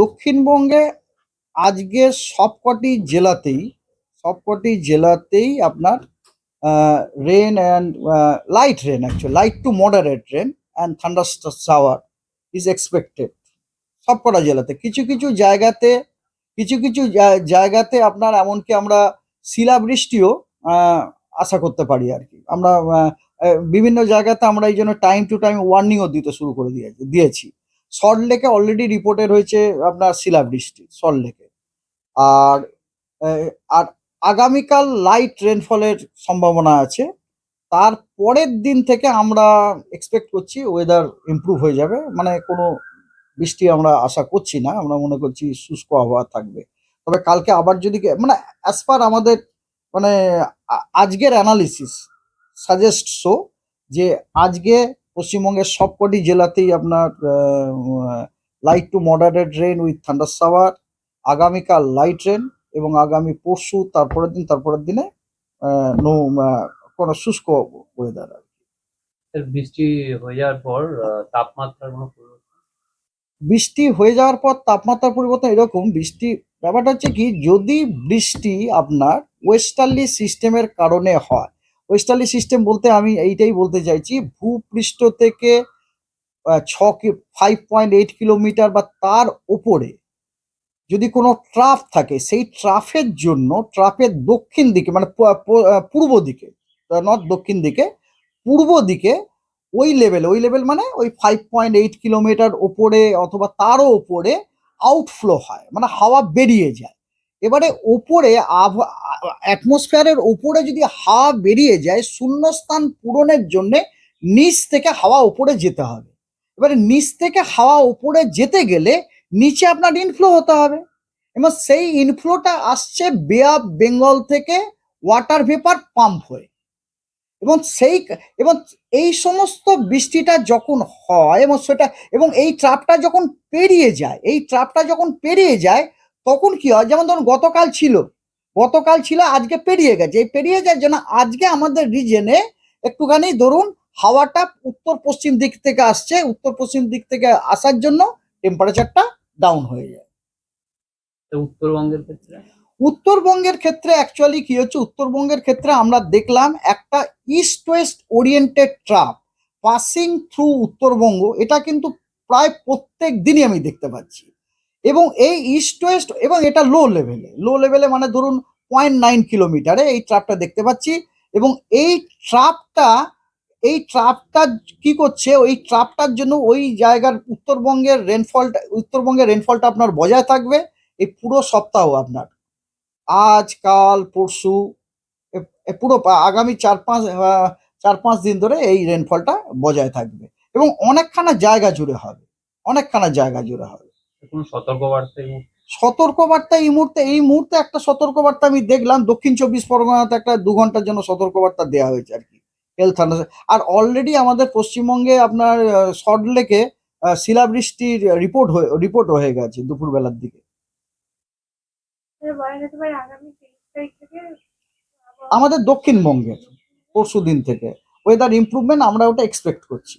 দক্ষিণবঙ্গে আজকে সবকটি জেলাতেই সবকটি জেলাতেই আপনার rain and light rain actually light to moderate rain and thunder shower is expected সবকটা জেলাতে, কিছু কিছু জায়গাতে, কিছু কিছু জায়গাতে আপনার এমনকি আমরা শিলাবৃষ্টিও আশা করতে পারি আর কি। আমরা বিভিন্ন জায়গাতে আমরা এই জন্য টাইম টু টাইম ওয়ার্নিংও দিতে শুরু করে দিয়েছি দিয়েছি। সল্ট লেকে অলরেডি রিপোর্টেড হয়েছে আপনার শিলাবৃষ্টি সল্ট লেকে আর আর আগামীকাল লাইট রেনফলের সম্ভাবনা আছে। তার পরের দিন থেকে আমরা এক্সপেক্ট করছি ওয়েদার ইমপ্রুভ হয়ে যাবে। মানে কোনো বৃষ্টি আমরা আশা করছি না, আমরা মনে করছি শুষ্ক আবহাওয়া থাকবে। তবে কালকে আবার যদি মানে অ্যাজ পার আমাদের মানে আজকের অ্যানালিসিস সাজেস্ট সো যে আজকে পশ্চিমবঙ্গের সবকটি জেলাতেই আপনার light to moderate rain with thunder shower আগামীকাল লাইট রেন এবং আগামী পরশু তারপরের দিন তারপরের দিনে নো কোনো শুষ্ক ওয়েদার এর বৃষ্টি হয়ে যাওয়ার পর তাপমাত্রার কোনো বৃষ্টি হয়ে যাওয়ার পর তাপমাত্রার পরিবর্তন এরকম বৃষ্টি ব্যাপারটা হচ্ছে কি যদি বৃষ্টি আপনার ওয়েস্টার্লি সিস্টেমের কারণে হয় ওয়েস্টার্লি সিস্টেম বলতে আমি এইটাই বলতে চাইছি, ভূপৃষ্ঠ থেকে ছ ফাইভ পয়েন্ট এইট কিলোমিটার বা তার ওপরে যদি কোনো ট্রাফ থাকে, সেই ট্রাফের জন্য, ট্রাফের দক্ষিণ দিকে মানে পূর্ব দিকে নর্থ দক্ষিণ দিকে, পূর্ব দিকে ওই লেভেল ওই লেভেল মানে ওই ফাইভ পয়েন্ট এইট কিলোমিটার ওপরে অথবা তারও ওপরে আউটফ্লো হয় মানে হাওয়া বেরিয়ে যায়। এবারে ওপরে অ্যাটমসফিয়ারের ওপরে যদি হাওয়া বেরিয়ে যায়, শূন্যস্থান পূরণের জন্যে নিচ থেকে হাওয়া ওপরে যেতে হবে। এবারে নিচ থেকে হাওয়া ওপরে যেতে গেলে নিচে আপনার ইনফ্লো হতে হবে। এবং সেই ইনফ্লোটা আসছে বে অফ বেঙ্গল থেকে ওয়াটার ভেপার পাম্প হয়ে। এবং সেই এবং এই সমস্ত বৃষ্টিটা যখন হয়, এবং সেটা এবং এই ট্রাপটা যখন পেরিয়ে যায়, এই ট্রাপটা যখন পেরিয়ে যায় তখন কি হয়? যেমন ধরুন গতকাল ছিল। গতকাল ছিল আজকে পেরিয়ে গেছে। এই পেরিয়ে যাওয়ার জন্য আজকে আমাদের রিজনে একটুখানি ধরুন হাওয়াটা উত্তর পশ্চিম দিক থেকে আসছে। উত্তর পশ্চিম দিক থেকে আসার জন্য টেম্পারেচারটা ডাউন হয়ে যায়। উত্তরবঙ্গের ক্ষেত্রে? উত্তরবঙ্গের ক্ষেত্রে অ্যাকচুয়ালি কি হচ্ছে? উত্তরবঙ্গের ক্ষেত্রে আমরা দেখলাম একটা east west oriented trough passing through Uttarbanga. এটা কিন্তু প্রায় প্রত্যেক দিনই আমি দেখতে পাচ্ছি। এবং এই ইস্ট ওয়েস্ট এবং এটা লো লেভেলে লো লেভেলে মানে ধরুন পয়েন্ট নাইন কিলোমিটারে এই ট্রাপটা দেখতে পাচ্ছি এবং এই ট্রাপটা এই ট্রাপটা কি করছে? ওই ট্রাপটার জন্য ওই জায়গার উত্তরবঙ্গের রেনফলটা উত্তরবঙ্গের রেনফলটা আপনার বজায় থাকবে এই পুরো সপ্তাহ আপনার। আজ, কাল, পরশু পুরো আগামী চার পাঁচ চার পাঁচ দিন ধরে এই রেনফলটা বজায় থাকবে এবং অনেকখানা জায়গা জুড়ে হবে। অনেকখানা জায়গা জুড়ে হবে। কোনো সতর্কবার্তা এই সতর্কবার্তা এই মুহূর্তে এই মুহূর্তে একটা সতর্কবার্তা আমি দেখলাম, দক্ষিণ চব্বিশ পরগনাতে একটা দু ঘণ্টার জন্য সতর্কবার্তা দেওয়া হয়েছে আর কি হেলথ আর অলরেডি আমাদের পশ্চিমবঙ্গে আপনার সল্টলেকে শিলাবৃষ্টির রিপোর্ট হয়ে রিপোর্ট হয়ে গেছে দুপুরবেলার দিকে। আমাদের দক্ষিণবঙ্গের পরশু দিন থেকে। ওয়েদার ইম্প্রুভমেন্ট আমরা ওটা এক্সপেক্ট করছি।